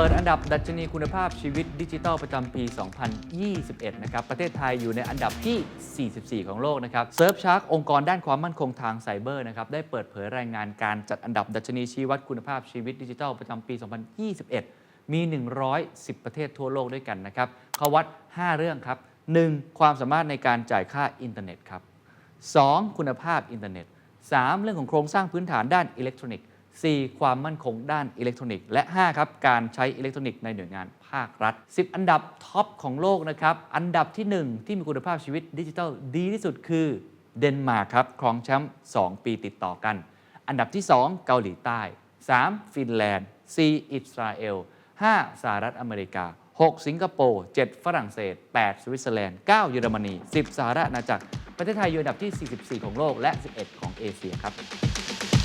เปิดอันดับดัชนีคุณภาพชีวิตดิจิทัลประจำปี 2021 นะครับ ประเทศไทยอยู่ในอันดับที่ 44 ของโลกนะครับเซิร์ฟชาร์กองค์กรด้านความมั่นคงทางไซเบอร์นะครับ ได้เปิดเผยรายงานการจัดอันดับดัชนีชี้วัดคุณภาพชีวิตดิจิทัลประจำปี 2021 มี 110 ประเทศทั่วโลกด้วยกันนะครับเขาวัด 5 เรื่องครับ 1. ความสามารถในการจ่ายค่าอินเทอร์เน็ตครับ 2. คุณภาพอินเทอร์เน็ต 3. เรื่องของโครงสร้างพื้นฐานด้านอิเล็กทรอนิกส์ 4. ความมั่นคงด้านอิเล็กทรอนิกส์ และ 5 ครับ การใช้อิเล็กทรอนิกส์ในหน่วยงานภาครัฐ 10 อันดับท็อปของโลกนะครับ อันดับที่ 1 ที่มีคุณภาพชีวิตดิจิทัลดีที่สุดคือเดนมาร์กครับครองแชมป์2 ปีติดต่อกัน อันดับที่ 2 เกาหลีใต้ 3. ฟินแลนด์ 4. อิสราเอล 5. สหรัฐอเมริกา 6. สิงคโปร์ 7. ฝรั่งเศส 8. สวิตเซอร์แลนด์ 9. เยอรมนี 10. สหรัฐอาณาจักรประเทศไทยอยู่อันดับที่ 44 ของโลกและ 11 ของเอเชียครับ